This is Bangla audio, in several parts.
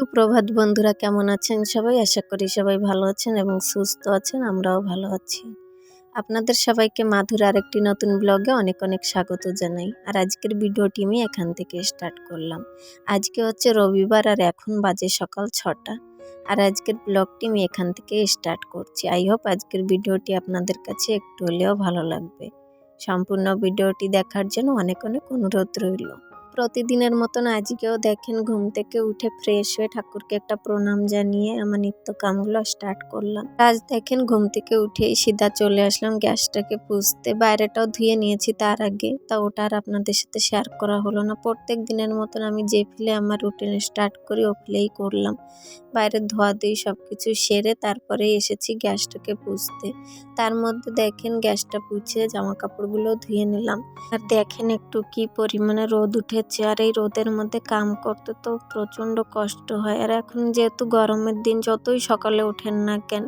সুপ্রভাত বন্ধুরা, কেমন আছেন সবাই? আশা করি সবাই ভালো আছেন এবং সুস্থ আছেন, আমরাও ভালো আছি। আপনাদের সবাইকে মাধুর আরেকটি নতুন ব্লগে অনেক অনেক স্বাগত জানাই। আর আজকের ভিডিওটি আমি এখান থেকে স্টার্ট করলাম। আজকে হচ্ছে রবিবার আর এখন বাজে সকাল ছটা। আর আজকের ব্লগটি আমি এখান থেকে স্টার্ট করছি। আই হোপ আজকের ভিডিওটি আপনাদের কাছে একটু হলেও ভালো লাগবে। সম্পূর্ণ ভিডিওটি দেখার জন্য অনেক অনেক অনুরোধ রইল। প্রতিদিনের মতন আজকেও দেখেন, ঘুম থেকে উঠে ফ্রেশ হয়ে ঠাকুরকে একটা প্রণাম জানিয়ে আমার নিত্য কামগুলো স্টার্ট করলাম। আজ দেখেন ঘুম থেকে উঠে সিধা চলে আসলাম গ্যাসটাকে পুষতে বাইরেটাও ধুয়ে নিয়েছি তার আগে। তা ওটা আর আপনাদের সাথে শেয়ার করা হলো না। প্রত্যেক দিনের মতন আমি যে ফিলে আমার রুটিন স্টার্ট করি, ও ফিলেই করলাম। বাইরে ধোয়া ধুই সব কিছু সেরে তারপরে এসেছি গ্যাসটাকে পুষতে তার মধ্যে দেখেন গ্যাসটা পুছে জামা কাপড়গুলো ধুয়ে নিলাম। আর দেখেন একটু কি পরিমাণে রোদ উঠেছে। আর এই রোদের মধ্যে কাম করতে তো প্রচণ্ড কষ্ট হয়। আর এখন যেহেতু গরমের দিন, যতই সকালে ওঠেন না কেন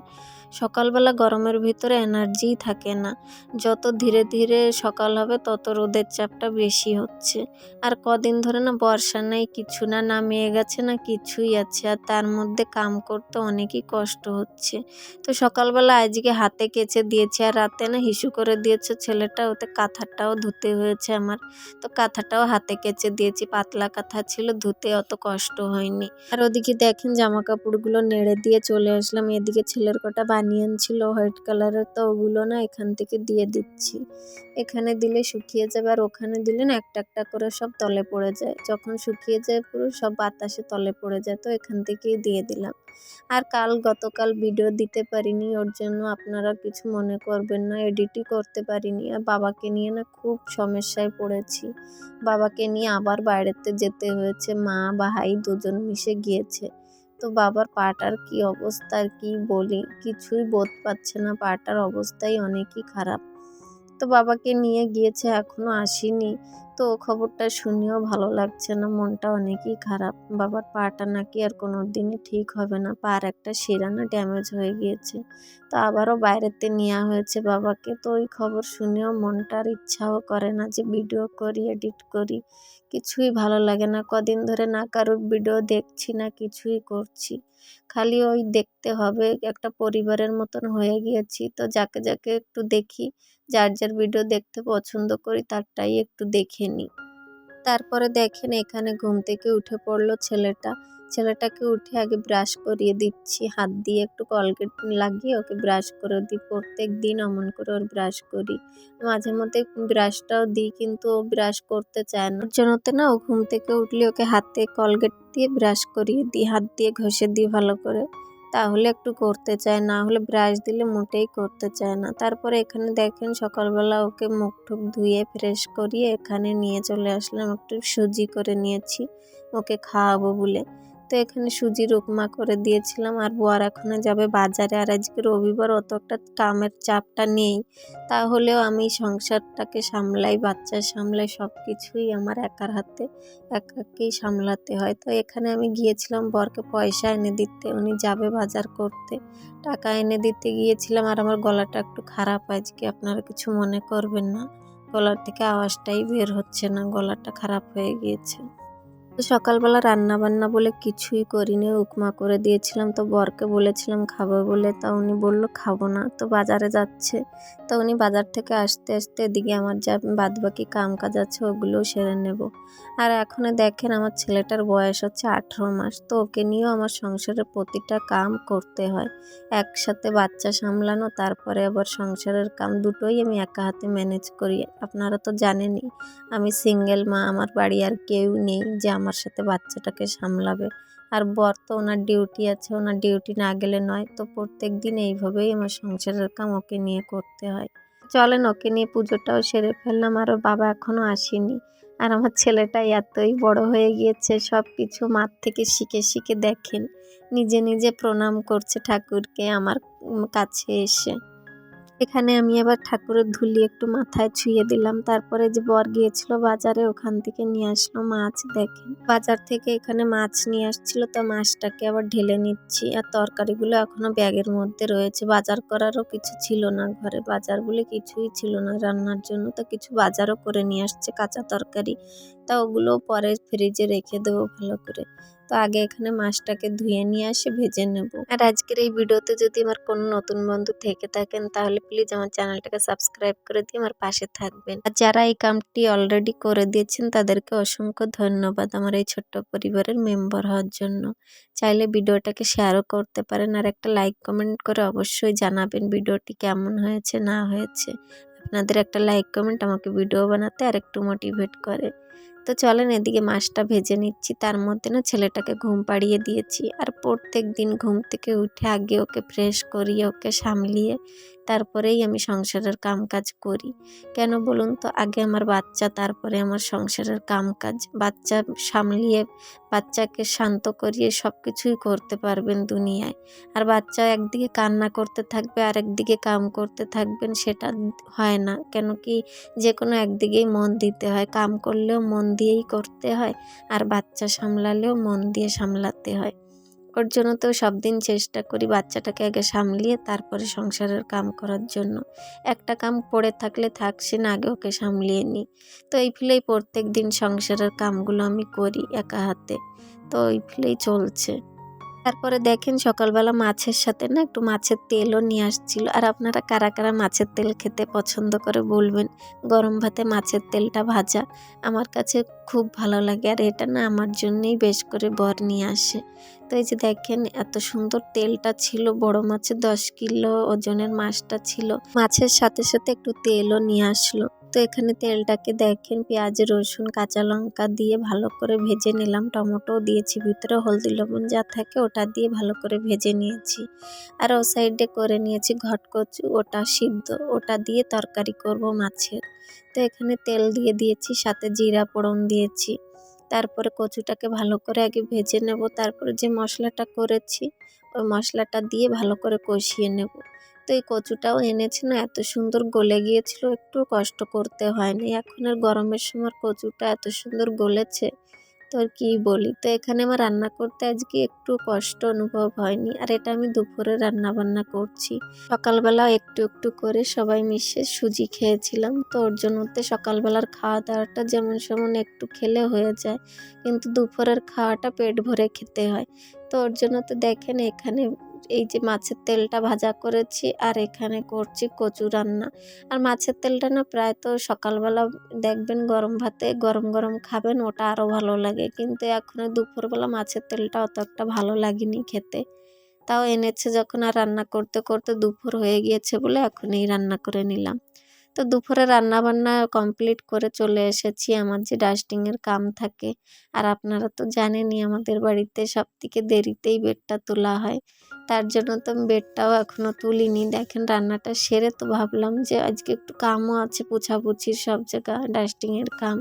সকালবেলা গরমের ভিতরে এনার্জিই থাকে না। যত ধীরে ধীরে সকাল হবে, তত রোদের চাপটা বেশি হচ্ছে। আর কদিন ধরে না বর্ষা নেই, কিছু না নামিয়ে গেছে, না কিছুই আছে। আর তার মধ্যে কাম করতে অনেকই কষ্ট হচ্ছে। তো সকালবেলা আজকে হাতে কেচে দিয়েছে, আর রাতে না হিসু করে দিয়েছে ছেলেটা, ওতে কাঁথাটাও ধুতে হয়েছে আমার। তো কাঁথাটাও হাতে কেচে দিয়েছি, পাতলা কাঁথা ছিল, ধুতে অত কষ্ট হয়নি। আর ওদিকে দেখেন জামা কাপড়গুলো নেড়ে দিয়ে চলে আসলাম। এদিকে ছেলের কটা বানিয়ান ছিল হোয়াইট কালারের তো ওগুলো না এখান থেকে দিয়ে দিচ্ছি। এখানে দিলে শুকিয়ে যাবে আর ওখানে দিলে না একটা একটা করে সব তলে পড়ে যায়। যখন শুকিয়ে যায় পুরো সব বাতাসে তলে পড়ে যায়, তো এখান থেকেই দিয়ে দিলাম। আর কাল গতকাল ভিডিও দিতে পারিনি, ওর জন্য আপনারা কিছু মনে করবেন না এডিটই করতে পারিনি। আর বাবাকে নিয়ে না খুব সমস্যায় পড়েছি। বাবাকে নিয়ে আবার বাইরেতে যেতে হয়েছে, মা বা ভাই দুজন মিশে গিয়েছে। তো বাবার পাটার কি অবস্থা আর কি বলি? কিছুই বোধ পাচ্ছে না। পাটার অবস্থাই অনেকই খারাপ। তো বাবাকে নিয়ে গিয়েছে, এখনও আসেনি। তো খবরটা শুনেও ভালো লাগছে না, মনটা অনেকই খারাপ। বাবার পাটা নাকি আর কোনো দিনই ঠিক হবে না, পার একটা শিরা না ড্যামেজ হয়ে গিয়েছে। তো আবারও বাইরেতে নেওয়া হয়েছে বাবাকে। তো ওই খবর শুনেও মনটার ইচ্ছাও করে না যে ভিডিও করি, এডিট করি। কিছুই ভালো লাগে না। কদিন ধরে না কারোর ভিডিও দেখছি না, কিছুই করছি। খালি ওই দেখতে হবে, একটা পরিবারের মতন হয়ে গিয়েছি। তো যাকে যাকে একটু দেখি যার যার ভিডিও দেখতে পছন্দ করি তারটাই একটু দেখে নিই। তারপরে দেখেন এখানে ঘুম থেকে উঠে পড়ল ছেলেটা। ছেলেটাকে উঠে আগে ব্রাশ করিয়ে দিচ্ছি। হাত দিয়ে একটু কলগেট লাগিয়ে ওকে ব্রাশ করে দিই। প্রত্যেক দিন অমন করে ওর ব্রাশ করি। মাঝে মধ্যে ব্রাশটাও দিই কিন্তু ও ব্রাশ করতে চায় না। জন্যতে না ও ঘুম থেকে উঠলে ওকে হাতে কলগেট দিয়ে ব্রাশ করিয়ে দিই। হাত দিয়ে ঘষে দিই ভালো করে। তাহলে একটু করতে চায় না, হলে ব্রাশ দিলে মোটেই করতে চায় না। তারপরে এখানে দেখেন সকালবেলা ওকে মুখ টুক ধুয়ে ফ্রেশ করিয়ে এখানে নিয়ে চলে আসলাম। একটু সুজি করে নিয়েছি, ওকে খাওয়াবো বলে। তো এখানে সুজির উপমা করে দিয়েছিলাম আর বর এখনও যাবে বাজারে। আর আজকে রবিবার অত একটা কামের চাপটা নেই। তাহলেও আমি সংসারটাকে সামলাই বাচ্চা সামলাই সব কিছুই আমার একার হাতে, একাকেই সামলাতে হয়। তো এখানে আমি গিয়েছিলাম, বরকে পয়সা এনে দিতে। উনি যাবে বাজার করতে। টাকা এনে দিতে গিয়েছিলাম আর আমার গলাটা একটু খারাপ আজকে। আপনারা কিছু মনে করবেন না। গলার থেকে আওয়াজটাই বের হচ্ছে না। গলাটা খারাপ হয়ে গিয়েছে। সকালবেলা রান্না বান্না বলে কিছুই করিনি, উপমা করে দিয়েছিলাম। তো বরকে বলেছিলাম, খাব বলে? তা উনি বলল, খাব না। তো বাজারে যাচ্ছে। তো উনি বাজার থেকে আসতে আসতে এদিকে আমার যা বাদবাকি কাম কাজ আছে ওগুলোও সেরে নেব। আর এখন দেখেন আমার ছেলেটার বয়স হচ্ছে আঠেরো মাস। তো ওকে নিয়েও আমার সংসারের প্রতিটা কাম করতে হয়। একসাথে বাচ্চা সামলানো, তারপরে আবার সংসারের কাম দুটোই আমি একা হাতে ম্যানেজ করি। আপনারা তো জানেনই, আমি সিঙ্গেল মা, আমার বাড়ি আর কেউ নেই। যে আমার সাথে বাচ্চাটাকে সামলাবে। আর বর তো ওনার ডিউটি আছে, ওনার ডিউটি না গেলে নয়। তো প্রত্যেক দিন এইভাবেই আমার সংসারের কাম ওকে নিয়ে করতে হয়। চলেন, ওকে নিয়ে পুজোটাও সেরে ফেললাম। আর বাবা এখনও আসেনি। আর আমার ছেলেটা এতই বড় হয়ে গিয়েছে সব কিছু মাঠ থেকে শিখে শিখে দেখেন। নিজে নিজে প্রণাম করছে ঠাকুরকে, আমার কাছে এসে। এখানে আমি আবার ঠাকুরের ধুলি একটু মাথায় ছুঁয়ে দিলাম। তারপরে যে বর গিয়েছিল বাজারে, ওখান থেকে নিয়ে আসলো মাছ, দেখেন। বাজার থেকে এখানে মাছ নিয়ে আসছিল, তো মাছটাকে আবার ঢেলে নিচ্ছি। আর তরকারিগুলো এখনও ব্যাগের মধ্যে রয়েছে। বাজার করারও কিছু ছিল না ঘরে। বাজার বলে কিছুই ছিল না রান্নার জন্য। তো কিছু বাজারও করে নিয়ে আসছে কাঁচা তরকারি। তা ওগুলো পরে ফ্রিজে রেখে দেবো ভালো করে। তো আগে এখানে মাছটাকে ধুয়ে নিয়ে আসে ভেজে নেব। আর আজকের এই ভিডিওতে যদি আমার কোনো নতুন বন্ধু থেকে থাকেন, তাহলে প্লিজ আমার চ্যানেলটাকে সাবস্ক্রাইব করে দিয়ে আমার পাশে থাকবেন। আর যারা এই কামটি অলরেডি করে দিয়েছেন, তাদেরকে অসংখ্য ধন্যবাদ আমার এই ছোট্ট পরিবারের মেম্বার হওয়ার জন্য। চাইলে ভিডিওটাকে শেয়ারও করতে পারেন, আর একটা লাইক কমেন্ট করে অবশ্যই জানাবেন ভিডিওটি কেমন হয়েছে, না হয়েছে। আপনাদের একটা লাইক কমেন্ট আমাকে ভিডিও বানাতে আর একটু মোটিভেট করে। তো চলেন এদিকে মাছটা ভেজে নিচ্ছি। তার মধ্যে না ছেলেটাকে ঘুম পাড়িয়ে দিয়েছি। আর প্রত্যেক দিন ঘুম থেকে উঠে আগে ওকে ফ্রেশ করিয়ে ওকে সামলিয়ে তারপরেই আমি সংসারের কাম কাজ করি। কেন বলুন তো? আগে আমার বাচ্চা, তারপরে আমার সংসারের কাম কাজ বাচ্চা সামলিয়ে, বাচ্চাকে শান্ত করিয়ে সব কিছুই করতে পারবেন দুনিয়ায়। আর বাচ্চা একদিকে কান্না করতে থাকবে আর একদিকে কাম করতে থাকবেন, সেটা হয় না। কেন কি? যে কোনো একদিকেই মন দিতে হয়। কাম করলেও মন দিয়েই করতে হয়, আর বাচ্চা সামলালেও মন দিয়ে সামলাতে হয়। ওর জন্য তো সব দিন চেষ্টা করি বাচ্চাটাকে আগে সামলিয়ে তারপরে সংসারের কাম করার জন্য। একটা কাম পড়ে থাকলে থাকছে না আগে ওকে সামলিয়ে নিই তো এই ফিলেই প্রত্যেক দিন সংসারের কামগুলো আমি করি একা হাতে। তো ওই ফিলেই চলছে। তারপরে দেখেন সকালবেলা মাছের সাথে না একটু মাছের তেলও নিয়ে আসছিল। আর আপনারা কারা কারা মাছের তেল খেতে পছন্দ করে বলবেন? গরম ভাতে মাছের তেলটা ভাজা আমার কাছে খুব ভালো লাগে আর এটা না আমার জন্যই বেশ করে বর নিয়ে আসে। তো এই যে দেখেন এত সুন্দর তেলটা ছিল, বড় মাছের দশ কিলো ওজনের মাছটা ছিল, মাছের সাথে সাথে একটু তেলও নিয়ে আসলো। তো এখানে তেলটাকে দেখেন পেঁয়াজ, রসুন, কাঁচা লঙ্কা দিয়ে ভালো করে ভেজে নিলাম। টমেটো দিয়েছি, ভিতরে হলদি লবণ যা থাকে ওটা দিয়ে ভালো করে ভেজে নিয়েছি। আর ও সাইডে করে নিয়েছি ঘটকচু, ওটা সিদ্ধ, ওটা দিয়ে তরকারি করব মাছের। তো এখানে তেল দিয়ে দিয়েছি, সাথে জিরা পোড়ন দিয়েছি। তারপরে কচুটাকে ভালো করে আগে ভেজে নেব। তারপরে যে মশলাটা করেছি, ওই মশলাটা দিয়ে ভালো করে কষিয়ে নেব। তো এই কচুটাও এনেছে না, এত সুন্দর গলে গিয়েছিল, একটু কষ্ট করতে হয়নি। এখন আর গরমের সময় কচুটা এত সুন্দর গলেছে, তো আর কী বলি? তো এখানে আমার রান্না করতে আজকে একটু কষ্ট অনুভব হয়নি, আর এটা আমি দুপুরে রান্না বান্না করছি। সকালবেলা একটু একটু করে সবাই মিশে সুজি খেয়েছিলাম, তো ওর জন্য তো সকালবেলার খাওয়া দাওয়াটা যেমন সেমন একটু খেলে হয়ে যায়, কিন্তু দুপুরের খাওয়াটা পেট ভরে খেতে হয়। তো ওর জন্য তো দেখেন এখানে এই যে মাছের তেলটা ভাজা করেছি আর এখানে করছি কচু রান্না। আর মাছের তেলটা না প্রায় তো সকালবেলা দেখবেন গরম ভাতে গরম গরম খাবেন, ওটা আরও ভালো লাগে। কিন্তু এখন দুপুরবেলা মাছের তেলটা অত একটা ভালো লাগেনি খেতে। তাও এনেছে যখন আর রান্না করতে করতে দুপুর হয়ে গিয়েছে বলে এখনই রান্না করে নিলাম। তো দুপুরে রান্না বান্না কমপ্লিট করে চলে এসেছি, আমার যে ডাস্টিংয়ের কাম থাকে। আর আপনারা তো জানেনই আমাদের বাড়িতে সব থেকে দেরিতেই বেডটা তোলা হয়। তার জন্য তো আমি বেডটাও এখনও তুলিনি। দেখেন রান্নাটা সেরে তো ভাবলাম যে আজকে একটু কামও আছে, পোছাপুছির সব জায়গা ডাস্টিংয়ের কাম।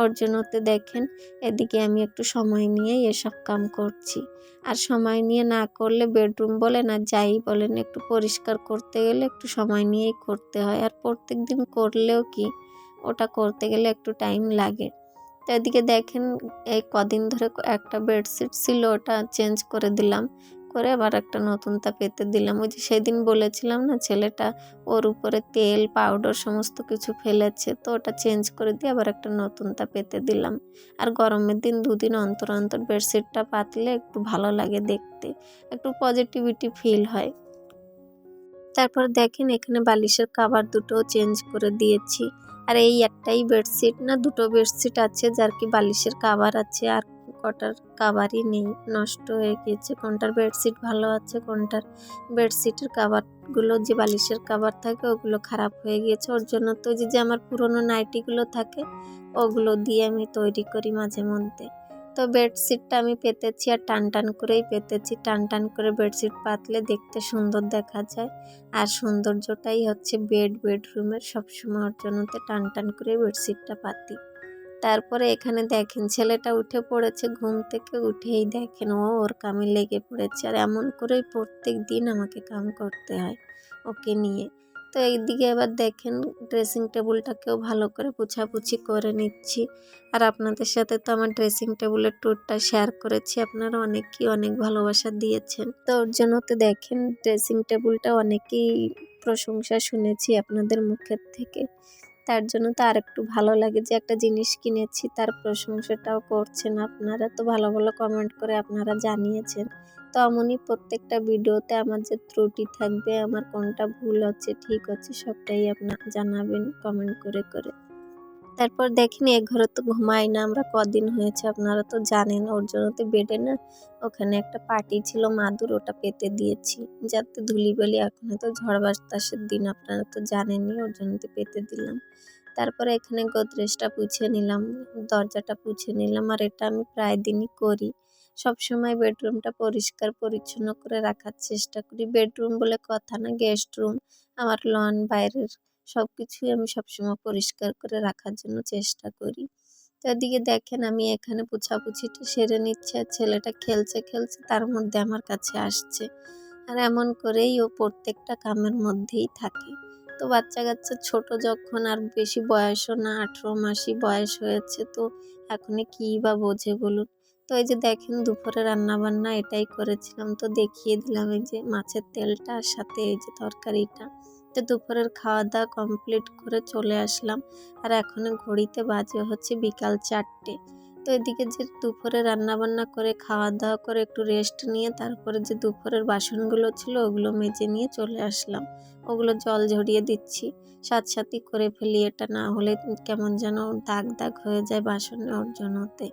ওর জন্য তো দেখেন, এদিকে আমি একটু সময় নিয়ে এসব কাম করছি। আর সময় নিয়ে না করলে বেডরুম বলেন আর যাই বলেন, একটু পরিষ্কার করতে গেলে একটু সময় নিয়েই করতে হয়। আর প্রত্যেক দিন করলেও কি, ওটা করতে গেলে একটু টাইম লাগে। তো এদিকে দেখেন, এই কদিন ধরে একটা বেডশিট ছিল, ওটা চেঞ্জ করে দিলাম। করে আবার একটা নতুনটা পেতে দিলাম। ওই যে সেদিন বলেছিলাম না, ছেলেটা ওর উপরে তেল পাউডার সমস্ত কিছু ফেলেছে, তো ওটা চেঞ্জ করে দিয়ে আবার একটা নতুনটা পেতে দিলাম। আর গরমের দিন দুদিন অন্তর অন্তর বেডশিটটা পাতলে একটু ভালো লাগে দেখতে, একটু পজিটিভিটি ফিল হয়। তারপর দেখেন এখানে বালিশের কাবার দুটোও চেঞ্জ করে দিয়েছি। আর এই একটাই বেডশিট না, দুটো বেডশিট আছে, যার কি বালিশের কাবার আছে আর কটার কাভারই নেই, নষ্ট হয়ে গিয়েছে। কোনটার বেডশিট ভালো আছে, কোনটার বেডশিটের কাভারগুলো যে বালিশের কাভার থাকে, ওগুলো খারাপ হয়ে গিয়েছে। ওর জন্য তো যে আমার পুরনো নাইটিগুলো থাকে, ওগুলো দিয়ে আমি তৈরি করি মাঝে মধ্যে। তো বেডশিটটা আমি পেতেছি আর টান টান করেই পেতেছি। টান টান করে বেডশিট পাতলে দেখতে সুন্দর দেখা যায়। আর সৌন্দর্যটাই হচ্ছে বেড বেডরুমের সবসময় ওর জন্যতে টান টান করে বেডশিটটা পাতি। তারপরে এখানে দেখেন, ছেলেটা উঠে পড়েছে, ঘুম থেকে উঠেই দেখেন, ও ওর কামে লেগে পড়েছে। আর এমন করেই প্রত্যেক দিন আমাকে কাম করতে হয় ওকে নিয়ে। তো এইদিকে এবার দেখেন ড্রেসিং টেবিলটাকেও ভালো করে পুছাপুছি করে নিচ্ছি। আর আপনাদের সাথে তো আমার ড্রেসিং টেবিলের ট্যুরটা শেয়ার করেছি, আপনারা অনেকেই অনেক ভালোবাসা দিয়েছেন। তো ওর জন্য তো দেখেন ড্রেসিং টেবিলটা অনেকেই প্রশংসা শুনেছি আপনাদের মুখের থেকে। তার জন্য তো আর একটু ভালো লাগে যে একটা জিনিস কিনেছি, তার প্রশংসাটাও করছেন আপনারা। তো ভালো ভালো কমেন্ট করে আপনারা জানিয়েছেন। তো এমনই প্রত্যেকটা ভিডিওতে আমার যে ত্রুটি থাকবে, আমার কোনটা ভুল হচ্ছে, ঠিক হচ্ছে, সবটাই আপনারা জানাবেন কমেন্ট করে করে। তারপর দেখেন এক ঘরে তো ঘুমাই না, আমরা কদিন হয়েছে আপনারা তো জানেন, ওর জন্য তো বেডে না, ওখানে একটা পার্টি ছিল, মাদুর ওটা পেতে দিয়েছি, যাতে ধুলিবালি এখন তো ঝড় বাতাসের দিন, আপনারা তো জানেনই ওর জন্য তো পেতে দিলাম। তারপরে এখানে গোদরেজটা পুছে নিলাম, দরজাটা পুছে নিলাম, আর এটা আমি প্রায় দিনই করি। সবসময় বেডরুমটা পরিষ্কার, পরিচ্ছন্ন করে রাখার চেষ্টা করি। বেডরুম বলে কথা না, গেস্ট রুম, আমার লন বাইরের সব কিছুই আমি সবসময় পরিষ্কার করে রাখার জন্য চেষ্টা করি। তো এদিকে দেখেন আমি এখানে পুছাপুছিটা সেরে নিচ্ছি আর ছেলেটা খেলছে খেলছে, তার মধ্যে আমার কাছে আসছে। আর এমন করেই ও প্রত্যেকটা কামের মধ্যেই থাকে। তো বাচ্চা কাচ্চা ছোট যখন আর বেশি বয়সও না, আঠেরো মাসই বয়স হয়েছে, তো এখনই কী বা বোঝে বলুন? তো এই যে দেখেন দুপুরে রান্না বান্না এটাই করেছিলাম, তো দেখিয়ে দিলাম এই যে মাছের তেলটা আর সাথে এই যে তরকারিটা। তো দুপুরের খাওয়া দাওয়া কমপ্লিট করে চলে আসলাম। আর এখন ঘড়িতে বাজে হচ্ছে বিকাল চারটে। তো এদিকে যে দুপুরে রান্না বান্না করে খাওয়া দাওয়া করে, একটু রেস্ট নিয়ে, তারপরে যে দুপুরের বাসনগুলো ছিল, ওগুলো মেজে নিয়ে চলে আসলাম। ওগুলো জল ঝরিয়ে দিচ্ছি। সাথে করে ফেলি, এটা না হলে কেমন যেন দাগ দাগ হয়ে যায় বাসনে ওর জন্যতে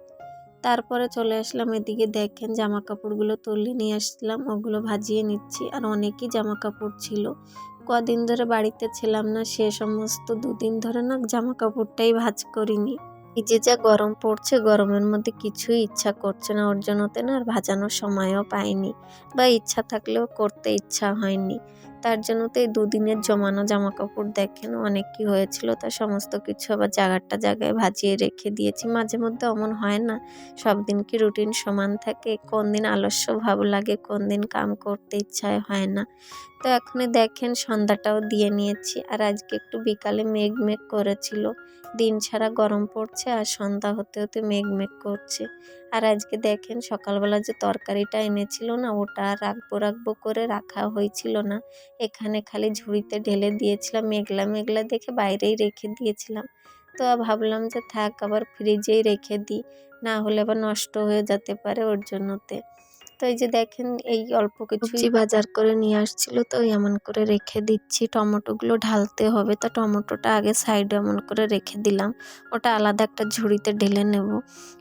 তারপরে চলে আসলাম, এদিকে দেখেন জামা কাপড়গুলো তুলে নিয়ে আসলাম, ওগুলো ভাজিয়ে নিচ্ছি। আর অনেকই জামা কাপড় ছিল। কদিন ধরে বাড়িতে ছিলাম না, সে সমস্ত দুদিন ধরে না জামা কাপড়টাই ভাজ করিনি। এই যে যা গরম পড়ছে, গরমের মধ্যে কিছুই ইচ্ছা করছে না ওর জন্যতে না আর ভাজানোর সময়ও পাইনি বা ইচ্ছা থাকলেও করতে ইচ্ছা হয়নি। তার জন্য তো এই দুদিনের জমানো জামা কাপড় দেখেন, অনেক কি হয়েছিল, তার সমস্ত কিছু আবার জায়গাটা জায়গায় ভাজিয়ে রেখে দিয়েছি। মাঝে মধ্যে অমন হয় না, সব দিন কি রুটিন সমান থাকে, কোন দিন আলস্য ভাব লাগে, কোন দিন কাম করতে ইচ্ছায় হয় না। তো এখনই দেখেন, সন্ধ্যাটাও দিয়ে নিয়েছি, আর আজকে একটু বিকালে মেঘ মেঘ করেছিল। দিন ছাড়া গরম পড়ছে, আর সন্ধ্যা হতে হতে মেঘ মেঘ করছে। আর আজকে দেখেন সকালবেলা যে তরকারিটা এনেছিল না, ওটা রাখব রাখব করে রাখা হয়েছিল না। এখানে খালি ঝুড়িতে ঢেলে দিয়েছিলাম, মেঘলা মেঘলা দেখে বাইরেই রেখে দিয়েছিলাম। তো ভাবলাম যে থাক, আবার ফ্রিজেই রেখে দিই, না হলে আবার নষ্ট হয়ে যেতে পারে ওর জন্যতে। তো এই যে দেখেন, এই অল্প কিছু বাজার করে নিয়ে আসছিল, তো এমন করে রেখে দিচ্ছি। টমেটোগুলো ঢালতে হবে, তো টমেটোটা আগে সাইডে এমন করে রেখে দিলাম। ওটা আলাদা একটা ঝুড়িতে ঢেলে নেব।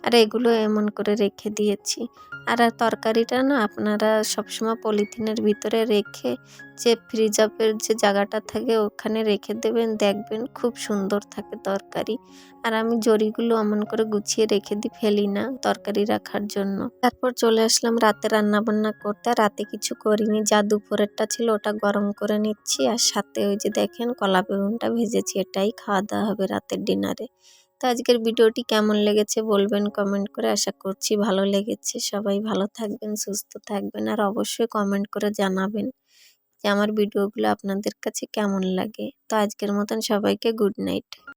আর এগুলো এমন করে রেখে দিয়েছি। আর তরকারিটা না আপনারা সবসময় পলিথিনের ভিতরে রেখে যে ফ্রিজ আপের যে জায়গাটা থাকে ওখানে রেখে দেবেন, দেখবেন খুব সুন্দর থাকে তরকারি। আর আমি জড়িগুলো এমন করে গুছিয়ে রেখে দিই ফেলি না তরকারি রাখার জন্য। তারপর চলে আসলাম রাতে রান্না বান্না করতে, রাতে কিছু করিনি। যা দুপুরেরটা ছিল ওটা গরম করে নিচ্ছি আর সাথে ওই যে দেখেন কলা বেগুনটা ভেজেছি, এটাই খাওয়া দাওয়া হবে রাতের ডিনারে। তো আজকের ভিডিওটি কেমন লেগেছে বলবেন কমেন্ট করে। আশা করছি ভালো লেগেছে। সবাই ভালো থাকবেন, সুস্থ থাকবেন আর অবশ্যই কমেন্ট করে জানাবেন যে আমার ভিডিওগুলো আপনাদের কাছে কেমন লাগে। তো আজকের মতন সবাইকে গুড নাইট।